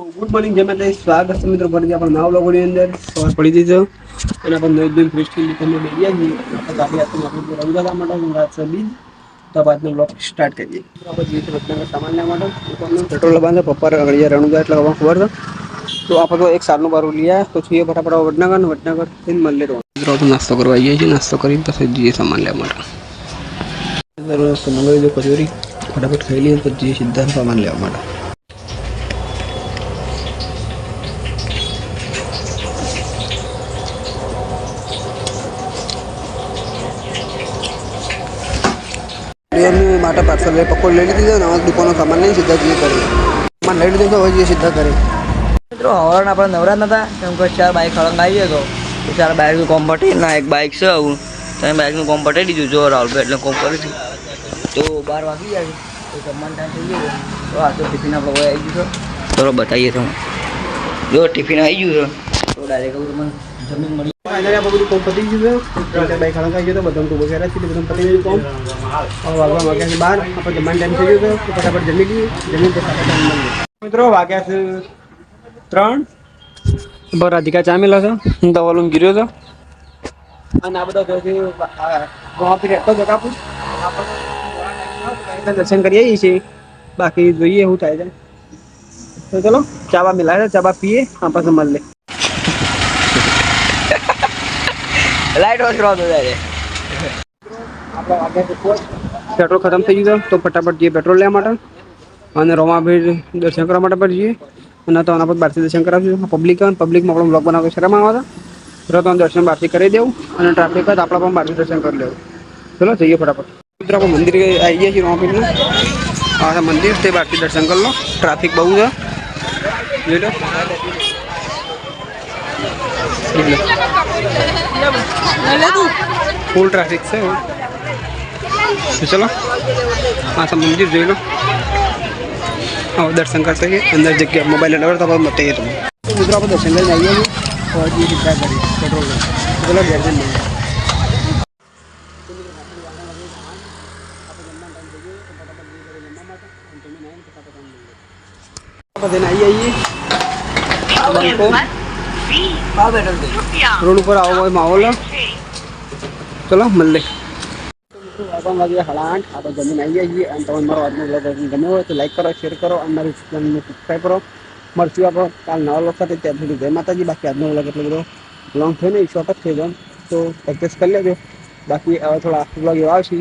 Good morning જય તે સ્વાગત છે મિત્રો ફરીથી આપણા નવા લોકોની અંદર. સવાર પડી દીધો અને આપણે નવી દિન ફ્રેશ થઈ તમે ગયા છીએ. આપણે આપણે માટે. રાત સબી તો આજનો બ્લોગ સ્ટાર્ટ કરીએ. આપણે જઈએ સામાન લેવા માટે. પેટ્રોલ બાંધે પપ્પા અગળિયા રણુદા એટલે હવે ખબર છે. તો આપણે એક સારનું બારું લીયા તો છીએ ફટાફટ વડનગર વડનગર થઈને મળીએ તો મિત્રો તો નાસ્તો કરવા આવીએ છીએ. નાસ્તો કરીને પછી જઈએ સામાન લેવા માટે. મંગાવી દો કચોરી. ફટાફટ ખાઈ લઈએ પછી જઈએ સીધા સામાન લેવા માટે. એમની માટે પાર્સલ લઈ પકોડ લઈ લીધી ને હવે દુકાનનો સામાન લઈને સીધા જઈએ કરી સામાન લઈ લીધો હોય જઈએ સીધા કરી મિત્રો હવાના આપણે નવરા નતા, કેમ કે ચાર બાઇક હળંગ આવી ગયો તો ચાર બાઇકનું કોમ પટી, ના, એક બાઇક છે આવું. તમે બાઇકનું કોમ પટી દીધું જો રાહુલભાઈ એટલે કોમ કરી દીધું. તો બાર વાગી જાય તો જમવાનો ટાઈમ થઈ ગયો તો આ તો ટિફિન આપણે આવી ગયું છે. ચલો બતાવીએ તમે જો ટિફિન આવી ગયું છે. તો ડાયરેક્ટ તમને જમીન મળી ફાઇનલી આપણે બધું કોમ પતી ગયું છે બાઈક હળંગ આવી ગયો તો બધા ટૂંકો કર્યા છે બધું પતી ગયું કોમ હવે વાગવા વાગ્યા છે બાર આપણે જમવાનો ટાઈમ થઈ ગયો છે તો ફટાફટ જમી લઈએ જમીન પછી આપણે ટાઈમ મળીએ મિત્રો વાગ્યા છે ત્રણ બરાબર રાધિકા ચા મેલા છે હું દવાલું ગીર્યો હતો અને આ બધા ગોવા રહેતો હતો કાપુ આપણે દર્શન કરી આવીએ છીએ બાકી જોઈએ શું થાય છે તો ચલો ચાબા મિલાય છે ચાબા પીએ આ પછી મળીએ લાઈટ ઓછ રહો ત્યારે પેટ્રોલ ખતમ થઈ ગયું તો ફટાફટ જઈએ પેટ્રોલ લેવા માટે અને રોમાભીર દર્શન કરવા માટે પણ જઈએ. અને તો આના પર બહારથી દર્શન કરાવીશું. પબ્લિક પબ્લિકમાં આપણો બ્લોગ બનાવવા શરમ આવે છે તો દર્શન બહારથી કરી દેવું અને ટ્રાફિક જ આપણા પણ બહારથી દર્શન કરી લેવું. ચલો, જઈએ ફટાફટ. મિત્રો મંદિર આવી ગયા છીએ રોમાભીરનું આ મંદિર તે બહારથી દર્શન કરી લો. ટ્રાફિક બહુ છે. જોઈ લો. જોઈ લો ફૂલ ટ્રાફિક છે તો ચલો આ છે મંદિર જોઈ લો હવે દર્શન કરશે કે અંદર જગ્યા મોબાઈલ નંબર તો આપણે બતાવીએ તમે મિત્રો આપણે દર્શન કરીને આવીએ છીએ તો હજી સીધા કરીએ પેટ્રોલ ચલો ઘેર જઈને મળીએ. આપણે જઈને આવીએ આવીએ બંકો હા પેટ્રોલ રોડ ઉપર આવો હોય માહોલ ચલો મળે સાડા આપણે જમીન આવી જઈએ અને તમે મારો આજનો બ્લોગ ગમ્યો તો લાઈક કરો શેર કરો અને મારી કરો મળશું આપણે કાલ નવા લોકો સાથે ત્યાં જય માતાજી બાકી આજનો બ્લોગ એટલો બધો લોંગ થયો નહીં શોર્ટ જ થઈ ગયો તો એડજસ્ટ કરી લેજો. બાકી હવે થોડા બ્લોગ એવા આવશે.